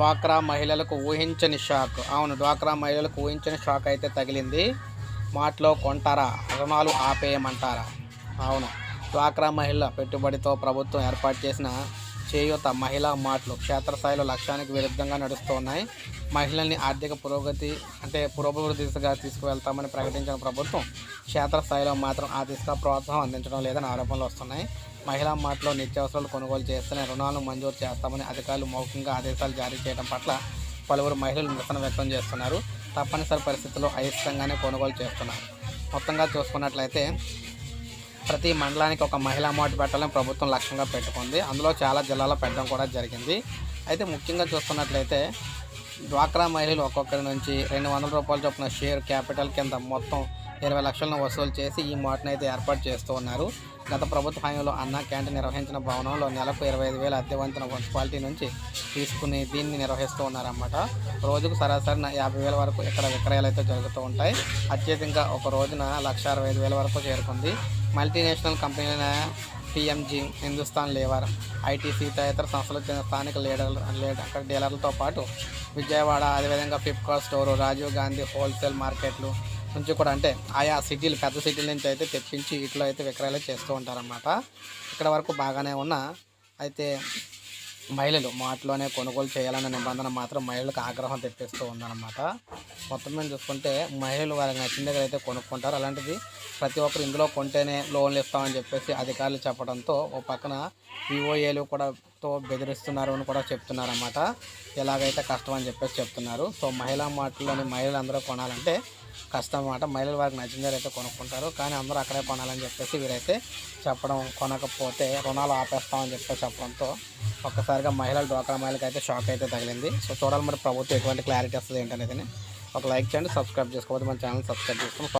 డ్వాక్రా మహిళలకు ఊహించని షాక్. అవును డ్వాక్రా మహిళలకు ఊహించని షాక్ అయితే తగిలింది. మాటలో కొంటారా? రుణాలు ఆపేయమంటారా? అవును డ్వాక్రా మహిళల పెట్టుబడితో ప్రభుత్వం ఏర్పాటు చేసిన చేయూత మహిళా మాటలు క్షేత్రస్థాయిలో లక్ష్యానికి విరుద్ధంగా నడుస్తూ ఉన్నాయి మహిళల్ని ఆర్థిక పురోగతి అంటే పురోభివృద్ధి దిశగా తీసుకువెళ్తామని ప్రకటించిన ప్రభుత్వం క్షేత్రస్థాయిలో మాత్రం ఆ దిశగా ప్రోత్సాహం అందించడం లేదని ఆరోపణలు వస్తున్నాయి. మహిళా మార్ట్లో నిత్యావసరాలు కొనుగోలు చేస్తేనే రుణాలను మంజూరు చేస్తామని అధికారులు మౌఖికంగా ఆదేశాలు జారీ చేయడం పట్ల పలువురు మహిళలు నిరసన వ్యక్తం చేస్తున్నారు. తప్పనిసరి పరిస్థితుల్లో అయిష్టంగానే కొనుగోలు చేస్తున్నారు. మొత్తంగా చూసుకున్నట్లయితే ప్రతి మండలానికి ఒక మహిళా మార్ట్ పెట్టాలని ప్రభుత్వం లక్ష్యంగా పెట్టుకుంది. అందులో చాలా జిల్లాలో పెట్టడం కూడా జరిగింది. అయితే ముఖ్యంగా చూసుకున్నట్లయితే డ్వాక్రా మహిళలు ఒక్కొక్కరి నుంచి రెండు వందల రూపాయల చొప్పున షేర్ క్యాపిటల్ కింద మొత్తం ఇరవై లక్షలను వసూలు చేసి ఈ మోటను అయితే ఏర్పాటు చేస్తూ ఉన్నారు. గత ప్రభుత్వ హయాంలో అన్న క్యాంటీన్ నిర్వహించిన భవనంలో నెలకు ఇరవై ఐదు వేల అద్దె వంతున మున్సిపాలిటీ నుంచి తీసుకుని దీన్ని నిర్వహిస్తూ ఉన్నారన్నమాట. రోజుకు సరాసరి యాభై వేల వరకు ఇక్కడ విక్రయాలు అయితే జరుగుతూ ఉంటాయి. అత్యధికంగా ఒక రోజున లక్ష అరవై ఐదు వేల వరకు చేరుకుంది. మల్టీనేషనల్ కంపెనీలైన పిఎంజీ హిందుస్థాన్ లేవర్ ఐటీసీ తదితర సంస్థలకు చెందిన స్థానిక లీడర్ లీడర్ అక్కడ డీలర్లతో పాటు విజయవాడ అదేవిధంగా Flipkart store Rajiv Gandhi wholesale మార్కెట్లు నుంచి కూడా అంటే ఆయా సిటీలు పెద్ద సిటీల నుంచి అయితే తెప్పించి ఇట్లా అయితే విక్రయాలు చేస్తూ ఉంటారన్నమాట. ఇక్కడ వరకు బాగానే ఉన్న అయితే మహిళలు మాటలోనే కొనుగోలు చేయాలన్న నిబంధన మాత్రం మహిళలకు ఆగ్రహం తెప్పిస్తూ ఉందన్నమాట. మొత్తం మీద చూసుకుంటే మహిళలు వాళ్ళకి నచ్చిన దగ్గర అయితే కొనుక్కుంటారు. అలాంటిది ప్రతి ఒక్కరు ఇందులో కొంటేనే లోన్లు ఇస్తామని చెప్పేసి అధికారులు చెప్పడంతో ఓ పక్కన విఓఏలు కూడా తో బెదిరిస్తున్నారు అని కూడా చెప్తున్నారు అన్నమాట ఎలాగైతే కష్టం అని చెప్పేసి చెప్తున్నారు. సో మహిళా మాటల్లోని మహిళలు అందరూ కొనాలంటే కష్టం అన్నమాట. మహిళలు వారికి నచ్చిన అయితే కొనుక్కుంటారు. కానీ అందరూ అక్కడే కొనాలని చెప్పేసి వీరైతే చెప్పడం కొనకపోతే రుణాలు ఆపేస్తామని చెప్పేసి చెప్పడంతో ఒక్కసారిగా మహిళలు డోకా మహిళలకు అయితే షాక్ అయితే తగిలింది. సో చూడాలి మరి ప్రభుత్వం ఎటువంటి క్లారిటీ వస్తుంది ఏంటనేది ఒక లైక్ చేయండి సబ్స్క్రైబ్ చేసుకోకపోతే మన ఛానల్ సబ్స్క్రైబ్ చేసుకోండి.